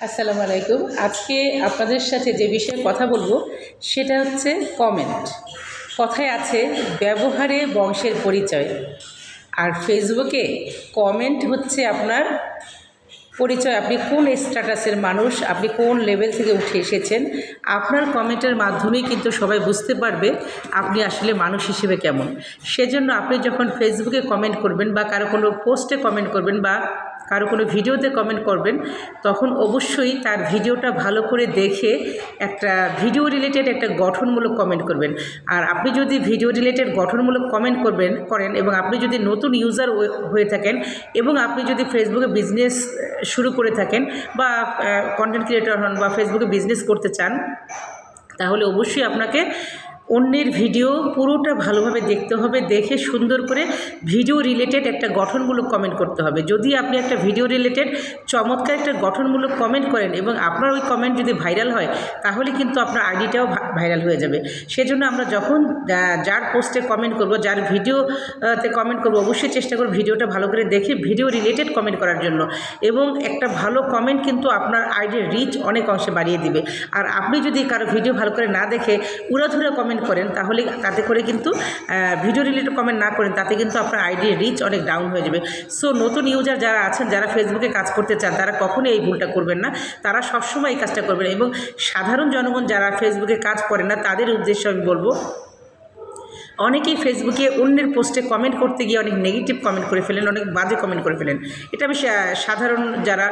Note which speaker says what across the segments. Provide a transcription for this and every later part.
Speaker 1: আসসালামু আলাইকুম। আজকে আপনাদের সাথে যে বিষয়ে কথা বলব, সেটা হচ্ছে কমেন্ট কথায় আছে, ব্যবহারে বংশের পরিচয়। আর ফেসবুকে কমেন্ট হচ্ছে আপনার পরিচয়, আপনি কোন স্ট্যাটাসের মানুষ, আপনি কোন লেভেল থেকে উঠে এসেছেন, আপনার কমেন্টের মাধ্যমেই কিন্তু সবাই বুঝতে পারবে আপনি আসলে মানুষ হিসেবে কেমন। সেজন্য আপনি যখন ফেসবুকে কমেন্ট করবেন বা কারও কোনো পোস্টে কমেন্ট করবেন বা কারও কোনো ভিডিওতে কমেন্ট করবেন, তখন অবশ্যই তার ভিডিওটা ভালো করে দেখে একটা ভিডিও রিলেটেড একটা গঠনমূলক কমেন্ট করবেন। আর আপনি যদি ভিডিও রিলেটেড গঠনমূলক কমেন্ট করবেন, করেন এবং আপনি যদি নতুন ইউজার হয়ে থাকেন এবং আপনি যদি ফেসবুকে বিজনেস শুরু করে থাকেন বা কন্টেন্ট ক্রিয়েটর হন বা ফেসবুকে বিজনেস করতে চান, তাহলে অবশ্যই আপনাকে অন্যের ভিডিও পুরোটা ভালোভাবে দেখতে হবে, দেখে সুন্দর করে ভিডিও রিলেটেড একটা গঠনমূলক কমেন্ট করতে হবে। যদি আপনি একটা ভিডিও রিলেটেড চমৎকার একটা গঠনমূলক কমেন্ট করেন এবং আপনার ওই কমেন্ট যদি ভাইরাল হয়, তাহলে কিন্তু আপনার আইডিটাও ভাইরাল হয়ে যাবে। সেজন্য আমরা যখন যার পোস্টে কমেন্ট করব, যার ভিডিওতে কমেন্ট করব, অবশ্যই চেষ্টা করব ভিডিওটা ভালো করে দেখে ভিডিও রিলেটেড কমেন্ট করার জন্য। এবং একটা ভালো কমেন্ট কিন্তু আপনার আইডির রিচ অনেক অংশে বাড়িয়ে দিবে। আর আপনি যদি কারও ভিডিও ভালো করে না দেখে, উড়াধুরা কমেন্ট কমেন্ট করেন, তাহলে তাতে করে কিন্তু ভিডিও রিলেটেড কমেন্ট না করেন, তাতে কিন্তু আপনার আইডির রিচ অনেক ডাউন হয়ে যাবে। সো নতুন ইউজার যারা আছেন, যারা ফেসবুকে কাজ করতে চান, তারা কখনোই এই ভুলটা করবেন না। তারা সবসময় এই কাজটা করবেন এবং সাধারণ জনগণ যারা ফেসবুকে কাজ করেন না, তাদের উদ্দেশ্য আমি বলব অনেকেই ফেসবুকে অন্যের পোস্টে কমেন্ট করতে গিয়ে অনেক নেগেটিভ কমেন্ট করে ফেলেন, অনেক বাজে কমেন্ট করে ফেলেন। এটা আমি সাধারণ যারা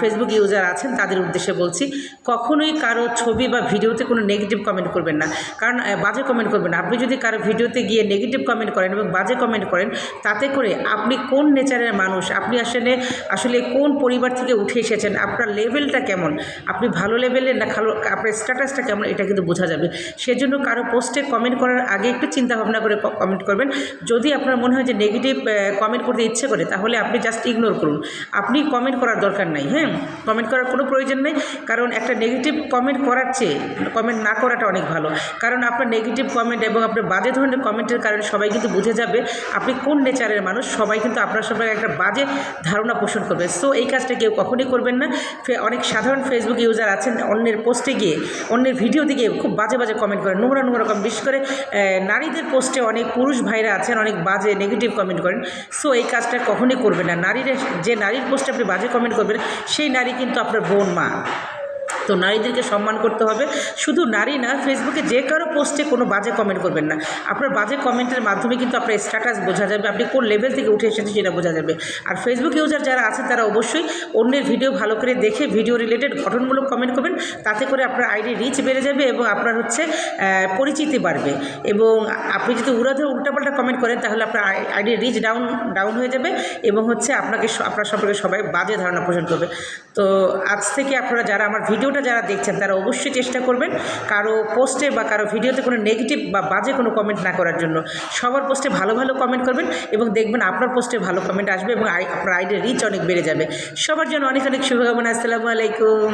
Speaker 1: ফেসবুক ইউজার আছেন তাদের উদ্দেশ্যে বলছি, কখনোই কারও ছবি বা ভিডিওতে কোনো নেগেটিভ কমেন্ট করবেন না। কারণ বাজে কমেন্ট করবেন আপনি যদি কারও ভিডিওতে গিয়ে নেগেটিভ কমেন্ট করেন এবং বাজে কমেন্ট করেন, তাতে করে আপনি কোন নেচারের মানুষ? আপনি আসলে আসলে কোন পরিবার থেকে উঠে এসেছেন? আপনার লেভেলটা কেমন? আপনি ভালো লেভেলের না ভালো আপনার স্ট্যাটাসটা কেমন? এটা কিন্তু বোঝা যাবে। সেজন্য কারও পোস্টে কমেন্ট করার আগে একটু চিন্তা চিন্তা ভাবনা করে কমেন্ট করবেন। যদি আপনার মনে হয় যে নেগেটিভ কমেন্ট করতে ইচ্ছে করে, তাহলে আপনি জাস্ট ইগনোর করুন। আপনি কমেন্ট করার দরকার নাই হ্যাঁ? কমেন্ট করার কোনো প্রয়োজন নেই, কারণ একটা নেগেটিভ কমেন্ট করার চেয়ে কমেন্ট না করাটা অনেক ভালো। কারণ আপনার নেগেটিভ কমেন্ট এবং আপনার বাজে ধরনের কমেন্টের কারণে সবাই কিন্তু বুঝে যাবে আপনি কোন নেচারের মানুষ, সবাই কিন্তু আপনার সবাই একটা বাজে ধারণা পোষণ করবে। সো এই কাজটা কেউ কখনই করবেন না। অনেক সাধারণ ফেসবুক ইউজার আছেন, অন্যের পোস্টে গিয়ে, অন্যের ভিডিও দিকে খুব বাজে বাজে কমেন্ট করেন নোংরা নোংরা কম বিশেষ করে নারীদের পোস্টে অনেক পুরুষ ভাইরা আছেন, অনেক বাজে নেগেটিভ কমেন্ট করেন। সো এই কাজটা কখনই করবেন না। নারীর যে নারীর পোস্টে আপনি বাজে কমেন্ট করবেন, সেই নারী কিন্তু আপনার বোন, মা। তো নারীদেরকে সম্মান করতে হবে। শুধু নারী না ফেসবুকে যে কারও পোস্টে কোনো বাজে কমেন্ট করবেন না। আপনার বাজে কমেন্টের মাধ্যমে কিন্তু আপনার স্ট্যাটাস বোঝা যাবে। আপনি কোন লেভেল থেকে উঠে এসেছেন সেটা বোঝা যাবে। আর ফেসবুক ইউজার যারা আছেন তারা অবশ্যই অন্যের ভিডিও ভালো করে দেখে ভিডিও রিলেটেড গঠনমূলক কমেন্ট করবেন। তাতে করে আপনার আইডি রিচ বেড়ে যাবে এবং আপনার হচ্ছে পরিচিতি বাড়বে। এবং আপনি যদি উড়াধে উল্টাপাল্টা কমেন্ট করেন, তাহলে আপনার আইডি রিচ ডাউন ডাউন হয়ে যাবে এবং হচ্ছে আপনাকে আপনার সম্পর্কে সবাই বাজে ধারণা পোষণ করবে। তো আজ থেকে আপনারা যারা আমার ভিডিওটা ভিডিওটা যারা দেখছেন, তারা অবশ্যই চেষ্টা করবেন কারও পোস্টে বা কারও ভিডিওতে কোনো নেগেটিভ বা বাজে কোনো কমেন্ট না করার জন্য। সবার পোস্টে ভালো ভালো কমেন্ট করবেন এবং দেখবেন আপনার পোস্টে ভালো কমেন্ট আসবে এবং আপনার আইডিয়ার রিচ অনেক বেড়ে যাবে। সবার জন্য অনেক অনেক শুভকামনা। আসসালামু আলাইকুম।